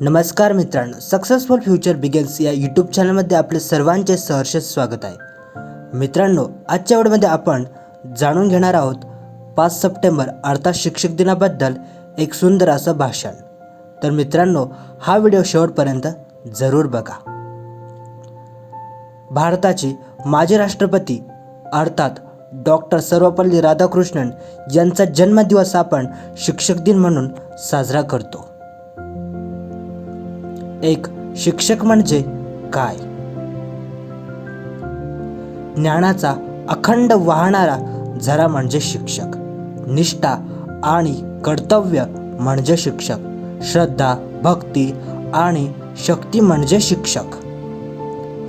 नमस्कार मित्रांनो successful future begins या यूट्यूब चॅनलमध्ये आपले सर्वांचे सहर्ष स्वागत आहे. मित्रांनो आजच्या वेळेमध्ये आपण जाणून घेणार आहोत पाच सप्टेंबर अर्थात शिक्षक दिनाबद्दल एक सुंदर असं भाषण. तर मित्रांनो हा व्हिडिओ शेवटपर्यंत जरूर बघा. भारताचे माजी राष्ट्रपती अर्थात डॉक्टर सर्वपल्ली राधाकृष्णन यांचा जन्मदिवस आपण शिक्षक दिन म्हणून साजरा करतो. एक शिक्षक म्हणजे काय? ज्ञानाचा अखंड वाहणारा झरा म्हणजे शिक्षक. निष्ठा आणि कर्तव्य म्हणजे शिक्षक. श्रद्धा भक्ती आणि शक्ती म्हणजे शिक्षक.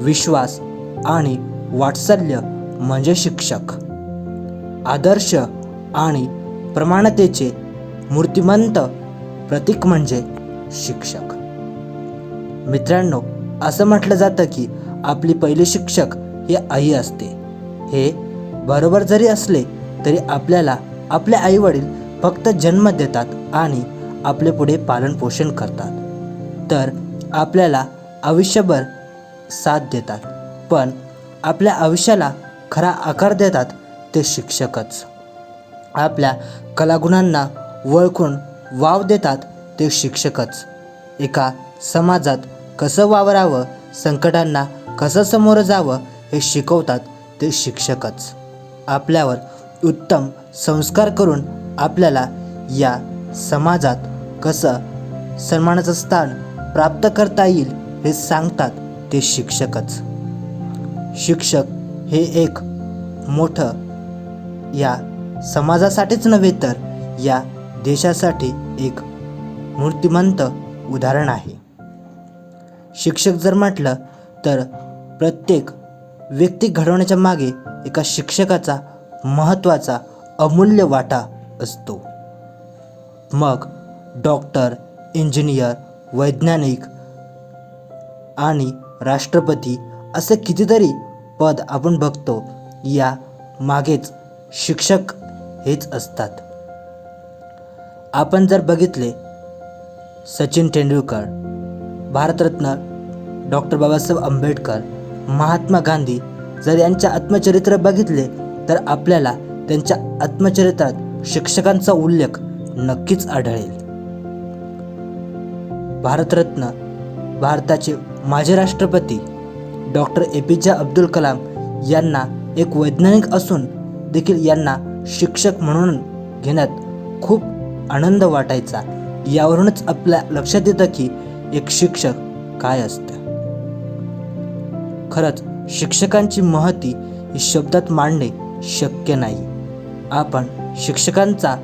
विश्वास आणि वात्सल्य म्हणजे शिक्षक. आदर्श आणि प्रमाणतेचे मूर्तिमंत प्रतीक म्हणजे शिक्षक. मित्रांनो असं म्हटलं जातं की आपली पहिली शिक्षक ही आई असते. हे बरोबर जरी असले तरी आपल्याला आपले आई वडील फक्त जन्म देतात आणि आपले पुढे पालनपोषण करतात. तर आपल्याला आयुष्यभर साथ देतात. पण आपल्या आयुष्याला खरा आकार देतात ते शिक्षकच. आपल्या कलागुणांना ओळखून वाव देतात ते शिक्षकच. एका समाजात कसं वावरावं संकटांना कसं समोरं जावं हे शिकवतात ते शिक्षकच. आपल्यावर उत्तम संस्कार करून आपल्याला या समाजात कसं सन्मानाचं स्थान प्राप्त करता येईल हे सांगतात ते शिक्षकच. शिक्षक हे एक मोठं या समाजासाठीच नव्हे तर या देशासाठी एक मूर्तिमंत उदाहरण आहे. शिक्षक जर म्हटलं तर प्रत्येक व्यक्ती घडवण्याच्या मागे एका शिक्षकाचा महत्त्वाचा अमूल्य वाटा असतो. मग डॉक्टर इंजिनियर वैज्ञानिक आणि राष्ट्रपती असे कितीतरी पद आपण बघतो या मागेच शिक्षक हेच असतात. आपण जर बघितले सचिन तेंडुलकर भारतरत्न डॉक्टर बाबासाहेब आंबेडकर महात्मा गांधी जर यांच्या आत्मचरित्र बघितले तर आपल्याला त्यांच्या आत्मचरित्रात शिक्षकांचा उल्लेख नक्कीच आढळेल. भारतरत्न भारताचे माजी राष्ट्रपती डॉक्टर ए पी जे अब्दुल कलाम यांना एक वैज्ञानिक असून देखील यांना शिक्षक म्हणून घेण्यात खूप आनंद वाटायचा. यावरूनच आपल्या लक्षात येतं की एक शिक्षक काय असतं. खरंच शिक्षकांची महती ही शब्दात मांडणे शक्य नाही. आपण शिक्षकांचा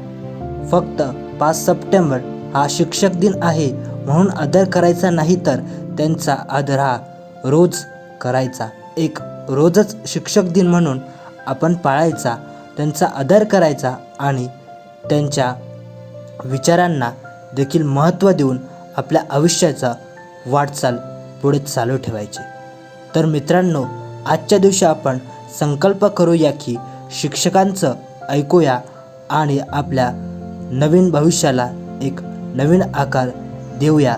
फक्त पाच सप्टेंबर हा शिक्षक दिन आहे म्हणून आदर करायचा नाही तर त्यांचा आदर हा रोज करायचा. एक रोजच शिक्षक दिन म्हणून आपण पाळायचा त्यांचा आदर करायचा आणि त्यांच्या विचारांना देखील महत्त्व देऊन आपल्या आयुष्याचा वाटचाल पुढे चालू ठेवायची. तर मित्रांनो आजच्या दिवशी आपण संकल्प करूया की शिक्षकांचं ऐकूया आणि आपल्या नवीन भविष्याला एक नवीन आकार देऊया.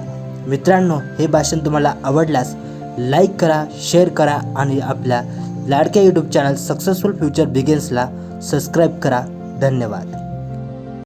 मित्रांनो हे भाषण तुम्हाला आवडल्यास लाईक करा शेअर करा आणि आपल्या लाडक्या यूट्यूब चॅनल सक्सेसफुल फ्युचर बिगिन्सला सबस्क्राईब करा. धन्यवाद.